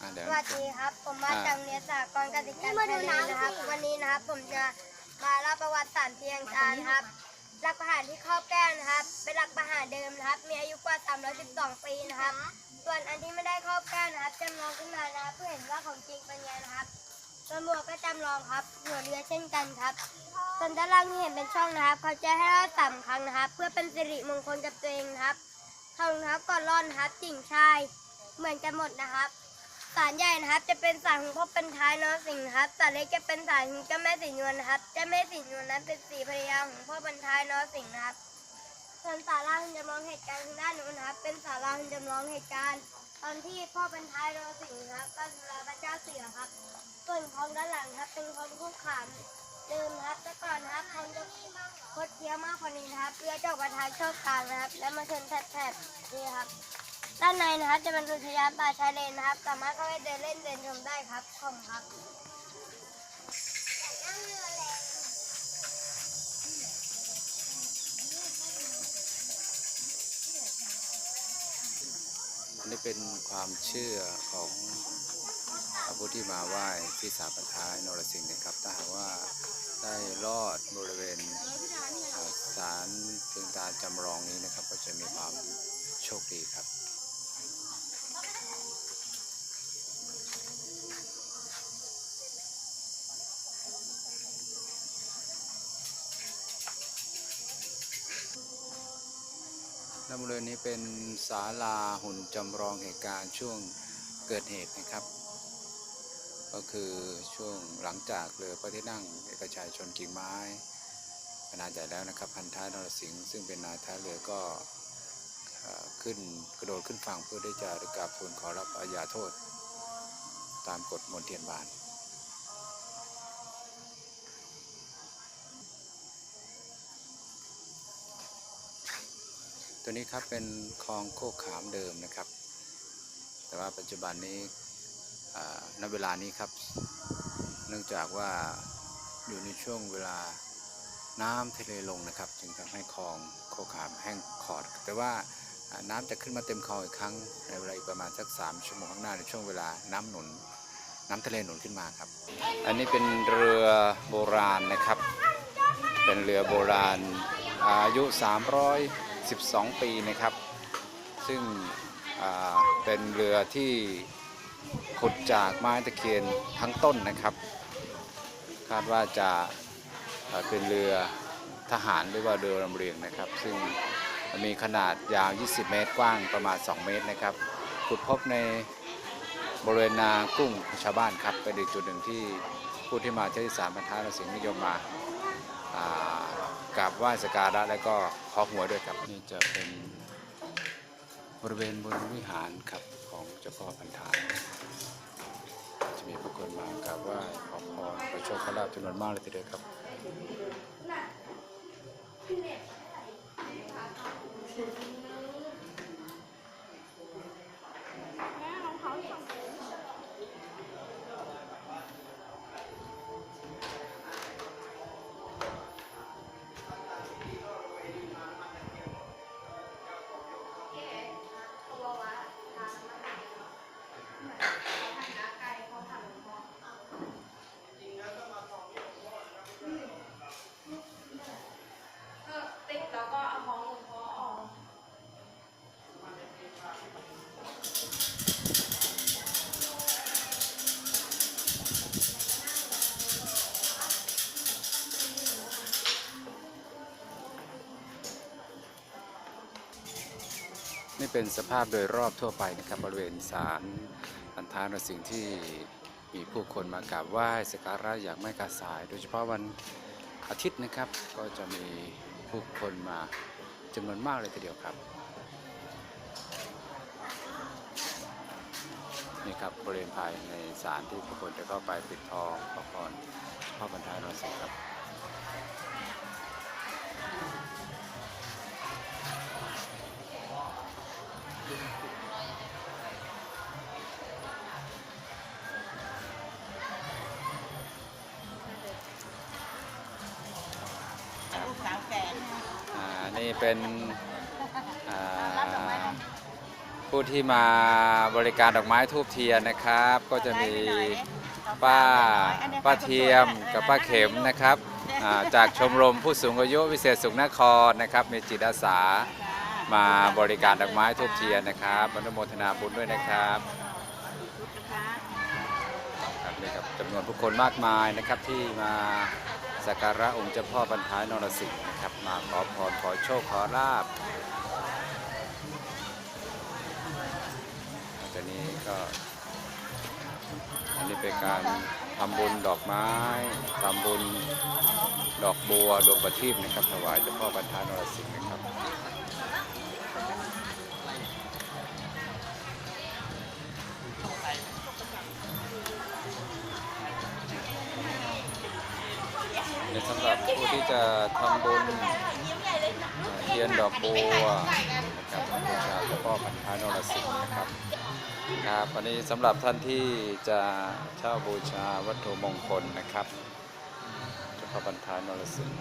อะเดี๋ยว สวัสดีครับ ผมมาจากโรงเรียนสากลการศึกษาไทยเลยนะครับ วันนี้นะครับผมจะมาเล่าประวัติสารเพียงจานครับ หลักประหารที่ครอบแก้วนะครับ เป็นหลักประหารเดิมนะครับ มีอายุกว่า 312 ปีนะครับ ส่วนอันที่ไม่ได้ครอบแก้วนะครับจำลองขึ้นมานะครับเพื่อเห็นว่าของจริงเป็นไงนะครับส่วนหมวกก็จำลองครับหัวเรือเช่นกันครับ ส่วนด้านล่างที่เห็นเป็นช่องนะครับ เขาจะให้เราสามครั้งนะครับ เพื่อเป็นสิริมงคลกับตัวเองนะครับทองนะครับก่อนร่อนนะครับ จิ่งชาย เหมือนกันหมดนะครับ สารใหญ่นะครับ จะเป็นสารของพ่อเป็นท้ายนอสิงห์ครับสารเล็กจะเป็นสารของเจ้าแม่สีนวลนะครับเจ้าแม่สีนวลนั้นเป็นสีภรรยาของพ่อเป็นท้ายนอสิงห์นะครับส่วนสาราคุณจำลองเหตุการณ์ทางด้านนู้นนะครับ เป็นสาราคุณจำลองเหตุการณ์ ตอนที่พ่อเป็นท้ายนอสิงห์ครับก็คือพระเจ้าเสือครับส่วนคลองด้านหลังครับ เป็นคลองคู่ขานเดิมครับแต่ก่อนครับคลองจะคดเคี้ยวมากกว่านี้ครับเรือเจะออกมาทางช่องกลางนะครับ แล้วมาเชนแถบๆนี่ครับ ด้านในนะครับจะเป็นอุทยานป่าชายเลนนะครับ สามารถเข้าไปเดินเล่นเดินชมได้ครับขอบคุณครับอันนี้เป็นความเชื่อของผู้ที่มาไหว้ที่สาปท้ายนรสิงห์นะครับถ้าหากว่าได้ลอดบริเวณเอ่อศาลเพียงตาจำลองนี้นะครับ ก็จะมีความโชคดีครับ และบริเวณนี้เป็นศาลาหุ่นจำลองเหตุการณ์ช่วงเกิดเหตุนะครับ ก็คือช่วงหลังจากเรือพระที่นั่งเอกชัยชนกิ่งไม้ขนาดใหญ่แล้วนะครับ พันท้ายนรสิงห์ซึ่งเป็นนายท้ายเรือก็ขึ้นกระโดดขึ้นฝั่งเพื่อที่จะกราบทูลขอรับอาญาโทษ ตามกฎมนเทียนบาน ตัวนี้ครับเป็นคลองโคกขามเดิมนะครับ แต่ว่าปัจจุบันนี้ณเวลานี้ครับ เนื่องจากว่าอยู่ในช่วงเวลาน้ำทะเลลงนะครับ จึงทำให้คลองโคกขามแห้งขอด แต่ว่าน้ำจะขึ้นมาเต็มคลองอีกครั้งในเวลาอีกประมาณสักสามชั่วโมงข้างหน้าในช่วงเวลาน้ำหนุน น้ำทะเลหนุนขึ้นมาครับ อันนี้เป็นเรือโบราณนะครับ เป็นเรือโบราณอายุ 12 ปีนะครับ ซึ่งเป็นเรือที่ขุดจากไม้ตะเคียนทั้งต้นนะครับ คาดว่าจะเป็นเรือทหารหรือว่าเรือลำเลียงนะครับ ซึ่งมีขนาดยาว 20 เมตรกว้างประมาณ 2 เมตรนะครับ ขุดพบในบริเวณนากุ้งชาวบ้านครับเป็นอีกจุดหนึ่งที่ผู้ที่มาเที่ยวที่สามพันท้ายราสิงห์นิยมมากราบไหว้สกการะแล้วก็ อหวยด้วยครับนี่จะเป็นบริเวณบนวิหารครับของเจ้าพ่อพันธายจะมีผู้คนมากราบไหว้ขอพรขอโชคขลาภจำนวนมากเลยทีเดียวครับ นี่เป็นสภาพโดยรอบทั่วไปนะครับบริเวณศาลพันธานสิ่งที่มีผู้คนมากราบไหว้สักการะอย่างไม่ขาดสาย โดยเฉพาะวันอาทิตย์นะครับ ก็จะมีผู้คนมาจำนวนมากเลยทีเดียวครับนี่ครับบริเวณภายในศาลที่ผู้คนจะเข้าไปปิดทองขอพรพ่อพันทายนรสิงห์ครับ เป็นผู้ที่มาบริการดอกไม้ทูบเทียนนะครับ ก็จะมีป้าป้าเทียมกับป้าเข็มนะครับจากชมรมผู้สูงอายุวิเศษสุขนครนะครับ มีจิตอาสามาบริการดอกไม้ทูบเทียนนะครับอนุโมทนาบุญด้วยนะครับครับนี่ครับจำนวนผู้คนมากมายนะครับที่มา สักการะองค์เจ้าพ่อบรรทายนรสิงห์นะครับ มาขอพรขอโชคขอลาบตอนนี้ก็อันนี้เป็นการทำบุญดอกไม้ทำบุญดอกบัวดวงประทีปนะครับถวายเจ้าพ่อบรรทายนรสิงห์นะครับ สำหรับผู้ที่จะทำบุญเทียนดอกบัวนะครับบูชาเจ้าพ่อพันท้านรสิงห์นะครับครับวันนี้สำหรับท่านที่จะเช่าบูชาวัตถุมงคลนะครับเจ้าพ่อพันท้านรสิงห์